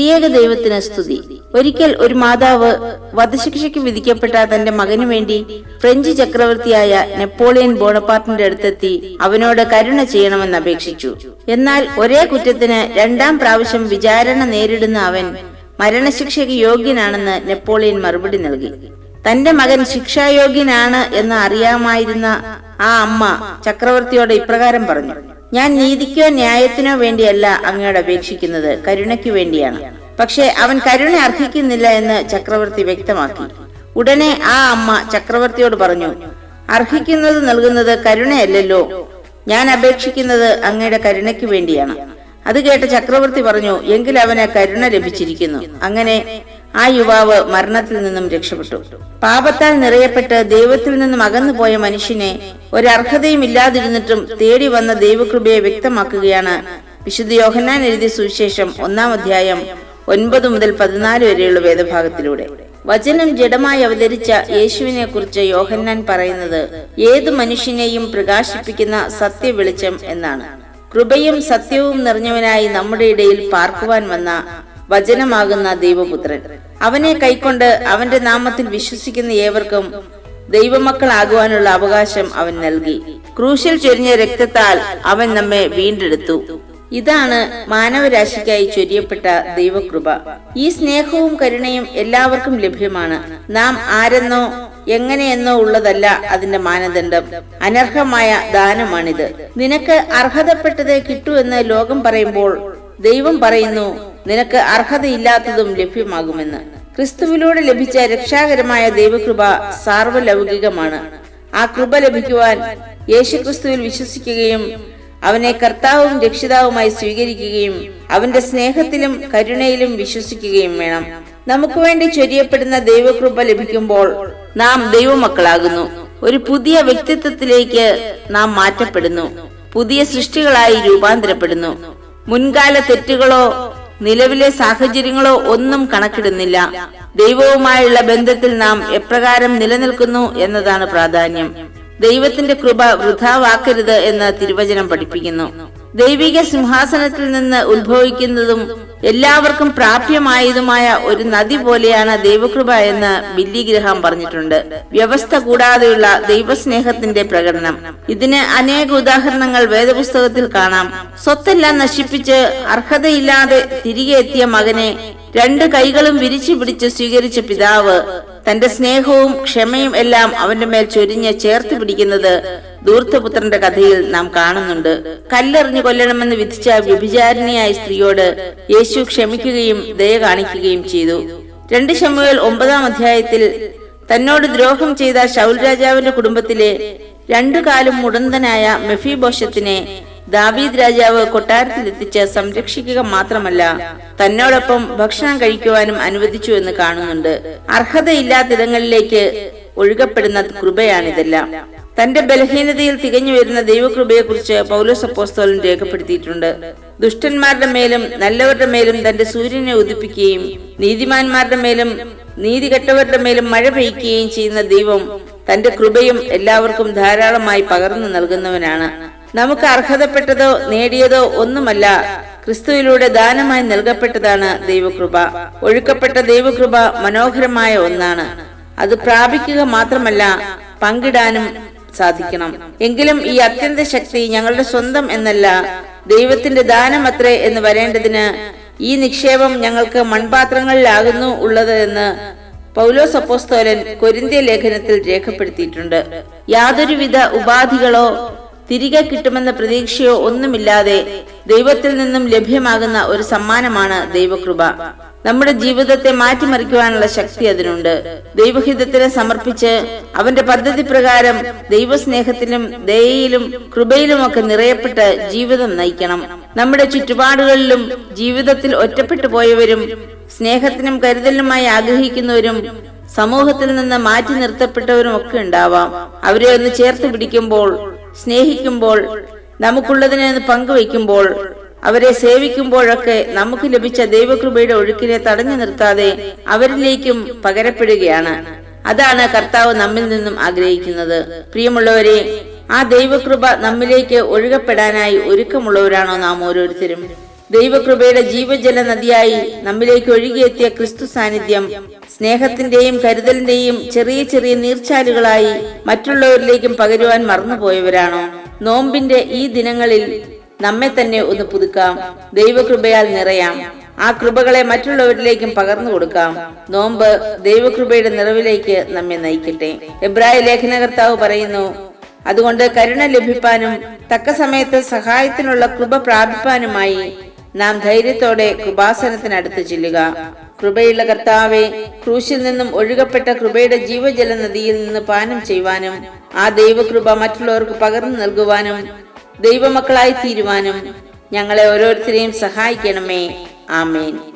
ത്രിയേക ദൈവത്തിന് സ്തുതി. ഒരിക്കൽ ഒരു മാതാവ് വധശിക്ഷയ്ക്ക് വിധിക്കപ്പെട്ട തന്റെ മകനു വേണ്ടി ഫ്രഞ്ച് ചക്രവർത്തിയായ നെപ്പോളിയൻ ബോണപ്പാർട്ടിന്റെ അടുത്തെത്തി അവനോട് കരുണ ചെയ്യണമെന്ന് അപേക്ഷിച്ചു. എന്നാൽ ഒരേ കുറ്റത്തിന് രണ്ടാം പ്രാവശ്യം വിചാരണ നേരിടുന്ന അവൻ മരണശിക്ഷയ്ക്ക് യോഗ്യനാണെന്ന് നെപ്പോളിയൻ മറുപടി നൽകി. തന്റെ മകൻ ശിക്ഷായോഗ്യനാണ് എന്ന് അറിയാമായിരുന്ന ആ അമ്മ ചക്രവർത്തിയോട് ഇപ്രകാരം പറഞ്ഞു. ഞാൻ നീതിക്കോ ന്യായത്തിനോ വേണ്ടിയല്ല അങ്ങയോട് അപേക്ഷിക്കുന്നത് കരുണയ്ക്ക് വേണ്ടിയാണ്. പക്ഷേ അവൻ കരുണ അർഹിക്കുന്നില്ല എന്ന് ചക്രവർത്തി വ്യക്തമാക്കി. ഉടനെ ആ അമ്മ ചക്രവർത്തിയോട് പറഞ്ഞു അർഹിക്കുന്നത് നൽകുന്നത് കരുണയല്ലല്ലോ. ഞാൻ അപേക്ഷിക്കുന്നത് അങ്ങയുടെ കരുണയ്ക്ക് വേണ്ടിയാണ്. അത് കേട്ട ചക്രവർത്തി പറഞ്ഞു എങ്കിൽ അവന് കരുണ ലഭിച്ചിരിക്കുന്നു. അങ്ങനെ ആ യുവാവ് മരണത്തിൽ നിന്നും രക്ഷപ്പെട്ടു. പാപത്താൽ നിറയപ്പെട്ട് ദൈവത്തിൽ നിന്നും അകന്നുപോയ മനുഷ്യനെ ഒരർഹതയും ഇല്ലാതിരുന്നിട്ടും തേടി വന്ന ദൈവകൃപയെ വ്യക്തമാക്കുകയാണ് വിശുദ്ധ യോഹന്നാൻ എഴുതിയ സുവിശേഷം ഒന്നാം അധ്യായം ഒൻപത് മുതൽ പതിനാല് വരെയുള്ള വേദഭാഗത്തിലൂടെ. വചനം ജഡമായി അവതരിച്ച യേശുവിനെ കുറിച്ച് യോഹന്നാൻ പറയുന്നത് ഏത് മനുഷ്യനെയും പ്രകാശിപ്പിക്കുന്ന സത്യ വെളിച്ചം എന്നാണ്. കൃപയും സത്യവും നിറഞ്ഞവനായി നമ്മുടെ ഇടയിൽ പാർക്കുവാൻ വന്ന വചനമാകുന്ന ദൈവപുത്രൻ. അവനെ കൈക്കൊണ്ട് അവന്റെ നാമത്തിൽ വിശ്വസിക്കുന്ന ഏവർക്കും ദൈവമക്കളാകുവാനുള്ള അവകാശം അവൻ നൽകി. ക്രൂശിൽ ചൊരിഞ്ഞ രക്തത്താൽ അവൻ നമ്മെ വീണ്ടെടുത്തു. ഇതാണ് മാനവരാശിക്കായി ചൊരിയപ്പെട്ട ദൈവകൃപ. ഈ സ്നേഹവും കരുണയും എല്ലാവർക്കും ലഭ്യമാണ്. നാം ആരെന്നോ എങ്ങനെയെന്നോ ഉള്ളതല്ല അതിന്റെ മാനദണ്ഡം. അനർഹമായ ദാനമാണിത്. നിനക്ക് അർഹതപ്പെട്ടതേ കിട്ടൂ എന്ന് ലോകം പറയുമ്പോൾ ദൈവം പറയുന്നു നിനക്ക് അർഹതയില്ലാത്തതും ലഭ്യമാകുമെന്ന്. ക്രിസ്തുവിലൂടെ ലഭിച്ച രക്ഷാകരമായ ദൈവകൃപ സാർവലൗകികമാണ്. ആ കൃപ ലഭിക്കുവാൻ യേശുക്രിസ്തുവിൽ വിശ്വസിക്കുകയും അവനെ കർത്താവും രക്ഷിതാവുമായി സ്വീകരിക്കുകയും അവന്റെ സ്നേഹത്തിലും കരുണയിലും വിശ്വസിക്കുകയും വേണം. നമുക്ക് വേണ്ടി ചൊരിയപ്പെടുന്ന ദൈവകൃപ ലഭിക്കുമ്പോൾ നാം ദൈവമക്കളാകുന്നു. ഒരു പുതിയ വ്യക്തിത്വത്തിലേക്ക് നാം മാറ്റപ്പെടുന്നു. പുതിയ സൃഷ്ടികളായി രൂപാന്തരപ്പെടുന്നു. മുൻകാല തെറ്റുകളോ നിലവിലെ സാഹചര്യങ്ങളോ ഒന്നും കണക്കിടുന്നില്ല. ദൈവവുമായുള്ള ബന്ധത്തിൽ നാം എപ്രകാരം നിലനിൽക്കുന്നു എന്നതാണ് പ്രാധാന്യം. ദൈവത്തിന്റെ കൃപ വൃഥാവാക്കരുത് എന്ന് തിരുവചനം പഠിപ്പിക്കുന്നു. ദൈവിക സിംഹാസനത്തിൽ നിന്ന് ഉത്ഭവിക്കുന്നതും എല്ലാവർക്കും പ്രാപ്യമായതുമായ ഒരു നദി പോലെയാണ് ദൈവകൃപ എന്ന് ബില്ലി ഗ്രഹാം പറഞ്ഞിട്ടുണ്ട്. വ്യവസ്ഥ കൂടാതെയുള്ള ദൈവസ്നേഹത്തിന്റെ പ്രകടനം. ഇതിന് അനേക ഉദാഹരണങ്ങൾ വേദപുസ്തകത്തിൽ കാണാം. സ്വത്തെല്ലാം നശിപ്പിച്ച് അർഹതയില്ലാതെ തിരികെ എത്തിയ മകനെ രണ്ട് കൈകളും വിരിച്ചു പിടിച്ച് സ്വീകരിച്ച പിതാവ് തന്റെ സ്നേഹവും ക്ഷമയും എല്ലാം അവന്റെ മേൽ ചൊരിഞ്ഞ് ചേർത്ത് പിടിക്കുന്നത് ധൂർത്തപുത്രന്റെ കഥയിൽ നാം കാണുന്നുണ്ട്. കല്ലെറിഞ്ഞു കൊല്ലണമെന്ന് വിധിച്ച വ്യഭിചാരിണിയായ സ്ത്രീയോട് യേശു ക്ഷമിക്കുകയും ദയ കാണിക്കുകയും ചെയ്തു. രണ്ട് ശമുവേൽ ഒമ്പതാം അധ്യായത്തിൽ തന്നോട് ദ്രോഹം ചെയ്ത ഷൗൽ രാജാവിന്റെ കുടുംബത്തിലെ രണ്ടു കാലും മുടന്തനായ മെഫിബോഷത്തിനെ ദാവീദ് രാജാവ് കൊട്ടാരത്തിലെത്തിച്ച് സംരക്ഷിക്കുക മാത്രമല്ല തന്നോടൊപ്പം ഭക്ഷണം കഴിക്കുവാനും അനുവദിച്ചു എന്ന് കാണുന്നുണ്ട്. അർഹതയില്ലാത്തിടങ്ങളിലേക്ക് ഒഴുകപ്പെടുന്ന കൃപയാണിതെല്ലാം. തന്റെ ബലഹീനതയിൽ തികഞ്ഞു വരുന്ന ദൈവകൃപയെക്കുറിച്ച് പൗലോസ് അപ്പോസ്തോലൻ രേഖപ്പെടുത്തിയിട്ടുണ്ട്. ദുഷ്ടന്മാരുടെ മേലും നല്ലവരുടെ മേലും തന്റെ സൂര്യനെ ഉദിപ്പിക്കുകയും നീതിമാന്മാരുടെ മേലും നീതി കെട്ടവരുടെ മേലും മഴ പെയ്യ്ക്കുകയും ചെയ്യുന്ന ദൈവം തന്റെ കൃപയും എല്ലാവർക്കും ധാരാളമായി പകർന്നു നൽകുന്നവനാണ്. നമുക്ക് അർഹതപ്പെട്ടതോ നേടിയതോ ഒന്നുമല്ല ക്രിസ്തുവിലൂടെ ദാനമായി നൽകപ്പെട്ടതാണ് ദൈവകൃപ. ഒഴുക്കപ്പെട്ട ദൈവകൃപ മനോഹരമായ ഒന്നാണ്. അത് പ്രാപിക്കുക മാത്രമല്ല പങ്കിടാനും സാധിക്കണം. എങ്കിലും ഈ അത്യന്ത ശക്തി ഞങ്ങളുടെ സ്വന്തം എന്നല്ല ദൈവത്തിന്റെ ദാനം അത്രേ എന്ന് വരേണ്ടതിന് ഈ നിക്ഷേപം ഞങ്ങൾക്ക് മൺപാത്രങ്ങളിലാകുന്നു ഉള്ളത് എന്ന് പൗലോസ് അപ്പോസ്തോലൻ കൊരിന്ത്യ ലേഖനത്തിൽ രേഖപ്പെടുത്തിയിട്ടുണ്ട്. യാതൊരുവിധ ഉപാധികളോ തിരികെ കിട്ടുമെന്ന പ്രതീക്ഷയോ ഒന്നുമില്ലാതെ ദൈവത്തിൽ നിന്നും ലഭ്യമാകുന്ന ഒരു സമ്മാനമാണ് ദൈവകൃപ. നമ്മുടെ ജീവിതത്തെ മാറ്റിമറിക്കുവാനുള്ള ശക്തി അതിനുണ്ട്. ദൈവഹിതത്തിനെ സമർപ്പിച്ച് അവന്റെ പദ്ധതി പ്രകാരം ദൈവസ്നേഹത്തിലും ദയയിലും കൃപയിലുമൊക്കെ നിറയപ്പെട്ട് ജീവിതം നയിക്കണം. നമ്മുടെ ചുറ്റുപാടുകളിലും ജീവിതത്തിൽ ഒറ്റപ്പെട്ടു പോയവരും സ്നേഹത്തിനും കരുതലിനുമായി ആഗ്രഹിക്കുന്നവരും സമൂഹത്തിൽ നിന്ന് മാറ്റി നിർത്തപ്പെട്ടവരും ഒക്കെ ഉണ്ടാവാം. അവരെ ഒന്ന് ചേർത്ത് പിടിക്കുമ്പോൾ സ്നേഹിക്കുമ്പോൾ നമുക്കുള്ളതിനെ പങ്കുവയ്ക്കുമ്പോൾ അവരെ സേവിക്കുമ്പോഴൊക്കെ നമുക്ക് ലഭിച്ച ദൈവകൃപയുടെ ഒഴുക്കിനെ തടഞ്ഞു നിർത്താതെ അവരിലേക്കും പകരപ്പെടുകയാണ്. അതാണ് കർത്താവ് നമ്മിൽ നിന്നും ആഗ്രഹിക്കുന്നത്. പ്രിയമുള്ളവരെ ആ ദൈവകൃപ നമ്മിലേക്ക് ഒഴുകപ്പെടാനായി ഒരുക്കമുള്ളവരാണോ നാം ഓരോരുത്തരും? ദൈവകൃപയുടെ ജീവജല നദിയായി നമ്മിലേക്ക് ഒഴുകിയെത്തിയ ക്രിസ്തു സാന്നിധ്യം സ്നേഹത്തിന്റെയും കരുതലിന്റെയും ചെറിയ ചെറിയ നീർച്ചാലുകളായി മറ്റുള്ളവരിലേക്കും പകരുവാൻ മറന്നുപോയവരാണോ? നോമ്പിന്റെ ഈ ദിനങ്ങളിൽ നമ്മെ തന്നെ ഒന്ന് പുതുക്കാം. ദൈവകൃപയാൽ നിറയാം. ആ കൃപകളെ മറ്റുള്ളവരിലേക്കും പകർന്നു കൊടുക്കാം. നോമ്പ് ദൈവകൃപയുടെ നിറവിലേക്ക് നമ്മെ നയിക്കട്ടെ. എബ്രായ ലേഖനകർത്താവ് പറയുന്നു അതുകൊണ്ട് കരുണ ലഭിപ്പാനും തക്ക സമയത്ത് സഹായത്തിനുള്ള കൃപ പ്രാപിപ്പാനുമായി നാം ധൈര്യത്തോടെ കൃപാസനത്തിനടുത്ത് ചെല്ലുക. കൃപയുള്ള കർത്താവെ ക്രൂശിൽ നിന്നും ഒഴുകപ്പെട്ട കൃപയുടെ ജീവജല നദിയിൽ നിന്ന് പാനം ചെയ്യുവാനും ആ ദൈവകൃപ മറ്റുള്ളവർക്ക് പകർന്നു നൽകുവാനും ദൈവമക്കളായി തീരുവാനും ഞങ്ങളെ ഓരോരുത്തരെയും സഹായിക്കണമേ. ആമേൻ.